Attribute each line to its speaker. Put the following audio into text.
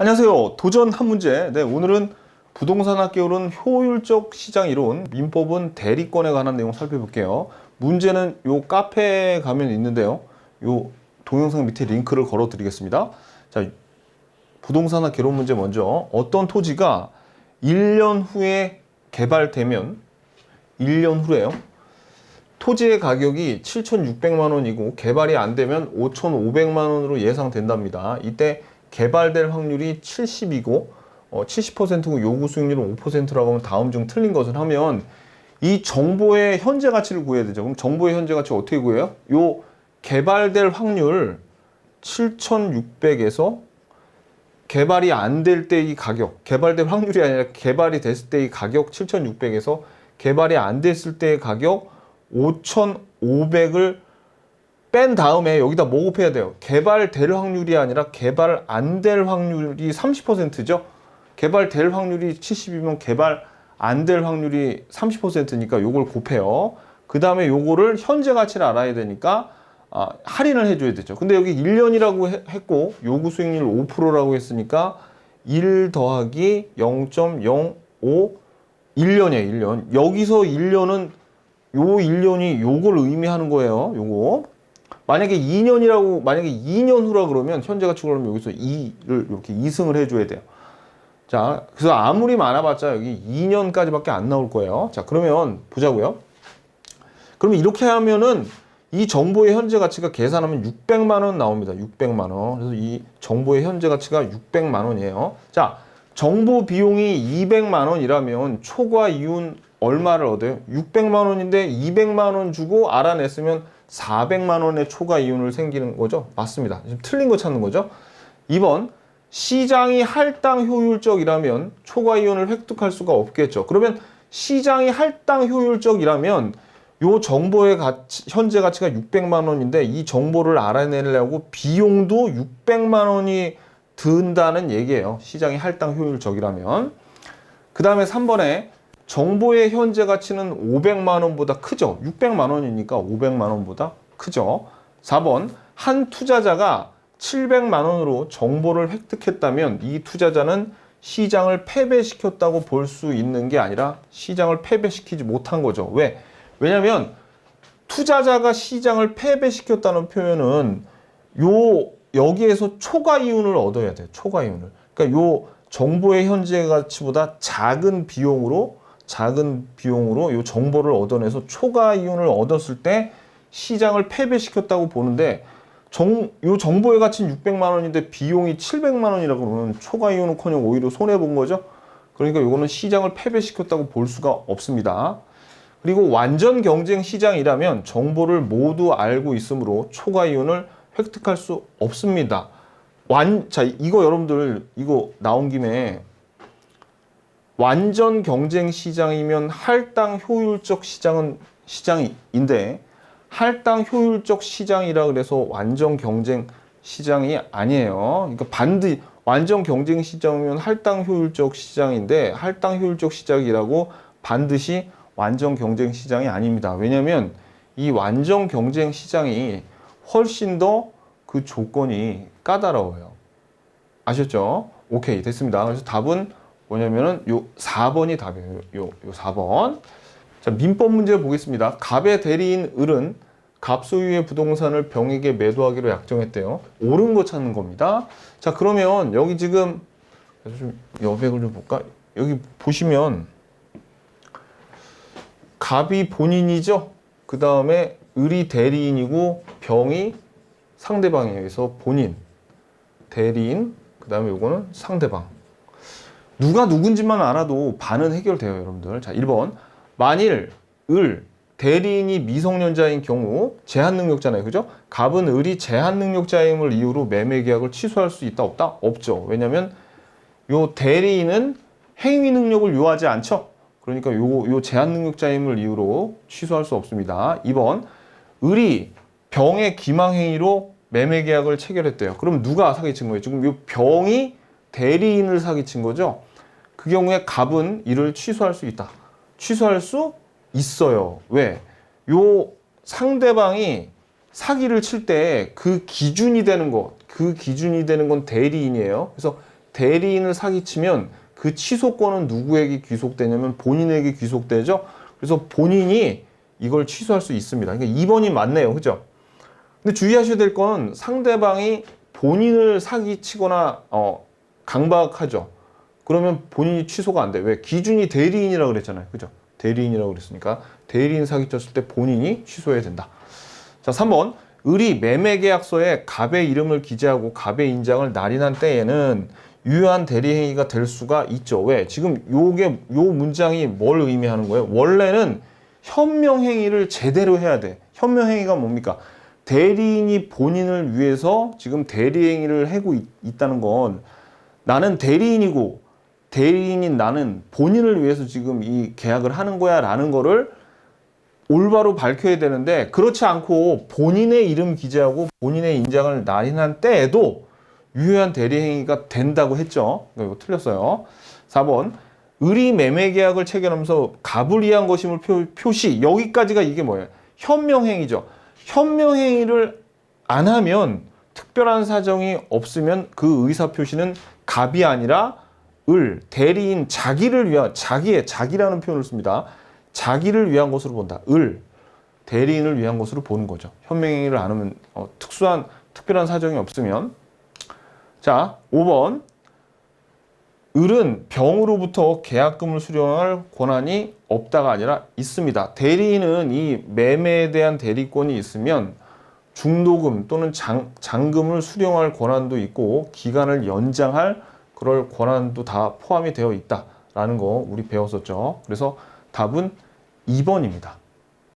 Speaker 1: 안녕하세요. 도전 한 문제. 네, 오늘은 부동산 학교론 효율적 시장 이론, 민법은 대리권에 관한 내용 살펴볼게요. 문제는 요 카페에 가면 있는데요. 요 동영상 밑에 링크를 걸어 드리겠습니다. 자, 부동산 학교론 문제 먼저. 어떤 토지가 1년 후에 개발되면 1년 후래요. 토지의 가격이 7,600만 원이고 개발이 안 되면 5,500만 원으로 예상된답니다. 이때 개발될 확률이 70이고 어, 70%고 요구 수익률은 5%라고 하면 다음 중 틀린 것을 하면 이 정보의 현재 가치를 구해야 되죠. 그럼 정보의 현재 가치 어떻게 구해요? 요 개발될 확률 7,600에서 개발이 안 될 때 이 가격, 개발될 확률이 아니라 개발이 됐을 때 이 가격 7,600에서 개발이 안 됐을 때의 가격 5,500을 뺀 다음에 여기다 뭐 곱해야 돼요? 개발될 확률이 아니라 개발 안 될 확률이 30%죠. 개발될 확률이 70이면 개발 안 될 확률이 30%니까 요걸 곱해요. 그 다음에 요거를 현재 가치를 알아야 되니까 아, 할인을 해줘야 되죠. 근데 여기 1년이라고 했고 요구 수익률 5%라고 했으니까 1 더하기 0.05 1년이에요, 1년. 여기서 1년은 요 1년이 요걸 의미하는 거예요. 요거. 만약에 2년이라고 만약에 2년 후라 그러면 현재 가치 그러면 여기서 2를 이렇게 2승을 해 줘야 돼요. 자, 그래서 아무리 많아봤자 여기 2년까지밖에 안 나올 거예요. 자, 그러면 보자고요. 그러면 이렇게 하면은 이 정보의 현재 가치가 계산하면 600만 원 나옵니다. 600만 원. 그래서 이 정보의 현재 가치가 600만 원이에요. 자, 정보 비용이 200만 원이라면 초과 이윤 얼마를 얻어요? 600만 원인데 200만 원 주고 알아냈으면 400만 원의 초과 이윤을 생기는 거죠? 맞습니다. 지금 틀린 거 찾는 거죠? 2번 시장이 할당 효율적이라면 초과 이윤을 획득할 수가 없겠죠. 그러면 시장이 할당 효율적이라면 요 정보의 가치, 현재 가치가 600만 원인데 이 정보를 알아내려고 비용도 600만 원이 든다는 얘기예요. 시장이 할당 효율적이라면. 그 다음에 3번에 정보의 현재 가치는 500만 원보다 크죠. 600만 원이니까 500만 원보다 크죠. 4번 한 투자자가 700만 원으로 정보를 획득했다면 이 투자자는 시장을 패배시켰다고 볼 수 있는 게 아니라 시장을 패배시키지 못한 거죠. 왜? 왜냐하면 투자자가 시장을 패배시켰다는 표현은 요 여기에서 초과 이윤을 얻어야 돼요. 초과 이윤을. 그러니까 요 정보의 현재 가치보다 작은 비용으로 작은 비용으로 요 정보를 얻어내서 초과 이윤을 얻었을 때 시장을 패배시켰다고 보는데 정, 요 정보의 가치는 600만 원인데 비용이 700만 원이라고 그러면 초과 이윤은커녕 오히려 손해 본 거죠. 그러니까 요거는 시장을 패배시켰다고 볼 수가 없습니다. 그리고 완전 경쟁 시장이라면 정보를 모두 알고 있으므로 초과 이윤을 획득할 수 없습니다. 완, 자, 이거 여러분들, 이거 나온 김에 완전 경쟁 시장이면 할당 효율적 시장은 시장인데 할당 효율적 시장이라 그래서 완전 경쟁 시장이 아니에요. 그러니까 반드 완전 경쟁 시장이면 할당 효율적 시장인데 할당 효율적 시장이라고 반드시 완전 경쟁 시장이 아닙니다. 왜냐하면 이 완전 경쟁 시장이 훨씬 더 그 조건이 까다로워요. 아셨죠? 오케이 됐습니다. 그래서 답은 뭐냐면은 요 4번이 답이에요. 요, 요 4번. 자, 민법 문제 보겠습니다. 갑의 대리인 을은 갑 소유의 부동산을 병에게 매도하기로 약정했대요. 옳은 거 찾는 겁니다. 자, 그러면 여기 지금 좀 여백을 좀 볼까? 여기 보시면 갑이 본인이죠. 그 다음에 을이 대리인이고 병이 상대방이에요. 그래서 본인, 대리인, 그 다음에 요거는 상대방. 누가 누군지만 알아도 반은 해결돼요, 여러분들. 자, 1번. 만일 을, 대리인이 미성년자인 경우 제한 능력자잖아요. 그죠? 갑은 을이 제한 능력자임을 이유로 매매 계약을 취소할 수 있다 없다? 없죠. 왜냐면 요 대리인은 행위 능력을 요하지 않죠. 그러니까 요, 요 제한 능력자임을 이유로 취소할 수 없습니다. 2번. 을이 병의 기망 행위로 매매 계약을 체결했대요. 그럼 누가 사기친 거예요? 지금 요 병이 대리인을 사기친 거죠. 그 경우에 갑은 이를 취소할 수 있다. 취소할 수 있어요. 왜? 요 상대방이 사기를 칠 때 그 기준이 되는 것, 그 기준이 되는 건 대리인이에요. 그래서 대리인을 사기치면 그 취소권은 누구에게 귀속되냐면 본인에게 귀속되죠. 그래서 본인이 이걸 취소할 수 있습니다. 그러니까 2번이 맞네요. 그죠? 근데 주의하셔야 될 건 상대방이 본인을 사기치거나 어, 강박하죠. 그러면 본인이 취소가 안 돼. 왜? 기준이 대리인이라고 그랬잖아요. 그죠? 대리인이라고 그랬으니까 대리인 사기 쳤을 때 본인이 취소해야 된다. 자, 3번. 을이 매매 계약서에 갑의 이름을 기재하고 갑의 인장을 날인한 때에는 유효한 대리 행위가 될 수가 있죠. 왜? 지금 요게 요 문장이 뭘 의미하는 거예요? 원래는 현명 행위를 제대로 해야 돼. 현명 행위가 뭡니까? 대리인이 본인을 위해서 지금 대리 행위를 하고 있, 있다는 건 나는 대리인이고 대리인인 나는 본인을 위해서 지금 이 계약을 하는 거야 라는 거를 올바로 밝혀야 되는데 그렇지 않고 본인의 이름 기재하고 본인의 인장을 날인한 때에도 유효한 대리행위가 된다고 했죠. 이거 틀렸어요. 4번 을이 매매 계약을 체결하면서 위한 것임을 표, 표시 여기까지가 이게 뭐예요? 현명행위죠. 현명행위를 안 하면 특별한 사정이 없으면 그 의사 표시는 갑이 아니라 을 대리인 자기를 위한 자기의 자기라는 표현을 씁니다. 자기를 위한 것으로 본다. 을 대리인을 위한 것으로 보는 거죠. 현명행위를 안 하면 어, 특수한 특별한 사정이 없으면 자 5번 을은 병으로부터 계약금을 수령할 권한이 없다가 아니라 있습니다. 대리인은 이 매매에 대한 대리권이 있으면 중도금 또는 장, 잔금을 수령할 권한도 있고 기간을 연장할 그럴 권한도 다 포함이 되어 있다라는 거 우리 배웠었죠. 그래서 답은 2번입니다.